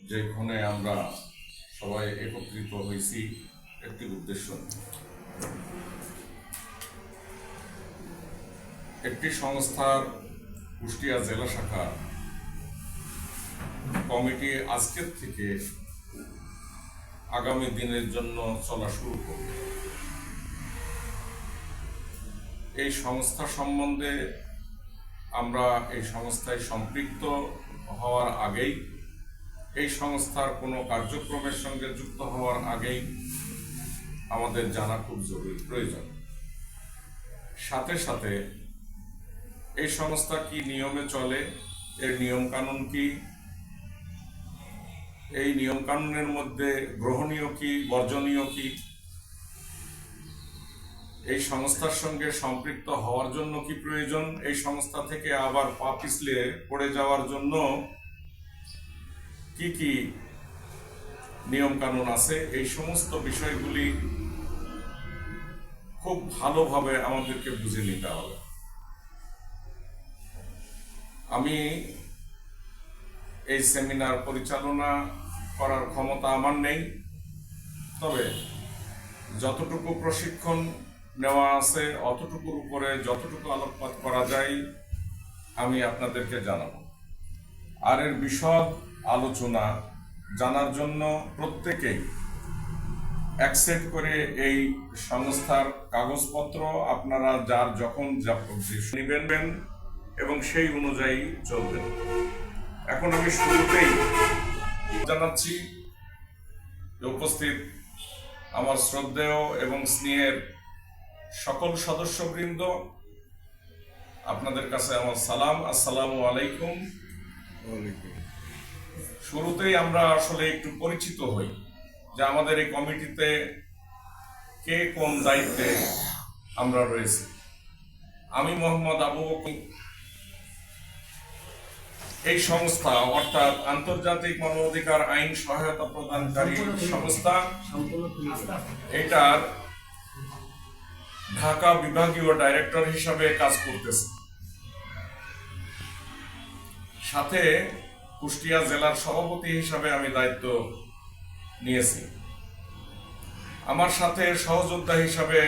যেখানে আমরা সবাই একত্রিত হয়েছি একটি উদ্দেশ্য একটি সংস্থার কুষ্টিয়া জেলা শাখা কমিটি আজকের থেকে আগামী দিনের জন্য চলা শুরু করবে। এই সংস্থা সম্বন্ধে আমরা এই সংস্থায় সম্পৃক্ত হওয়ার আগেই এই সংস্থার কোনো কার্যক্রমের সঙ্গে যুক্ত হওয়ার আগেই আমাদের জানা খুব জরুরি, প্রয়োজন। সাথে সাথে এই সংস্থা কি নিয়মে চলে, এর নিয়ম কানুন কি, এই নিয়ম কানুনের মধ্যে গ্রহণীয় কি, বর্জনীয় কি, এই সংস্থার সঙ্গে সম্পৃক্ত হওয়ার জন্য কি প্রয়োজন, এই সংস্থা থেকে আবার পা পিছলে পড়ে যাওয়ার জন্য কি কি নিয়ম কানুন আছে? এই সমস্ত বিষয়গুলি খুব ভালোভাবে আমাদেরকে বুঝে নিতে হবে। আমি এই সেমিনার পরিচালনা করার ক্ষমতা আমার নেই। তবে যতটুকু প্রশিক্ষণ নেওয়া আছে, অতটুকুর উপরে যতটুকু আলোকপাত করা যায়, আমি আপনাদেরকে জানাব। আর এর বিশদ আলোচনা জানার জন্য প্রত্যেকেই অ্যাকসেপ্ট করে এই সংস্থার কাগজপত্র আপনারা যার যখন নেবেন এবং সেই অনুযায়ী চলবেন এখন আমি শুরুতেই জানাচ্ছি উপস্থিত আমার শ্রদ্ধেয় এবং স্নেহের সকল সদস্যবৃন্দ, আপনাদের কাছে আমার সালাম। আসসালামু আলাইকুম। শুরুতেই আমরা আসলে একটু পরিচিত হই যে আমাদের এই কমিটিতে কে কোন দায়িত্বে আমরা রয়েছি। আমি মোহাম্মদ আবু এই সংস্থা অর্থাৎ আন্তর্জাতিক মানবাধিকার আইন সহায়তা প্রদানকারী সংস্থা। এটার ঢাকা বিভাগীয় ডাইরেক্টর হিসাবে কাজ করতেছে। সাথে কুষ্টিয়া জেলার সভাপতি হিসাবে আমি দায়িত্ব নিয়েছি। আমার সাথে সহযোদ্ধা হিসাবে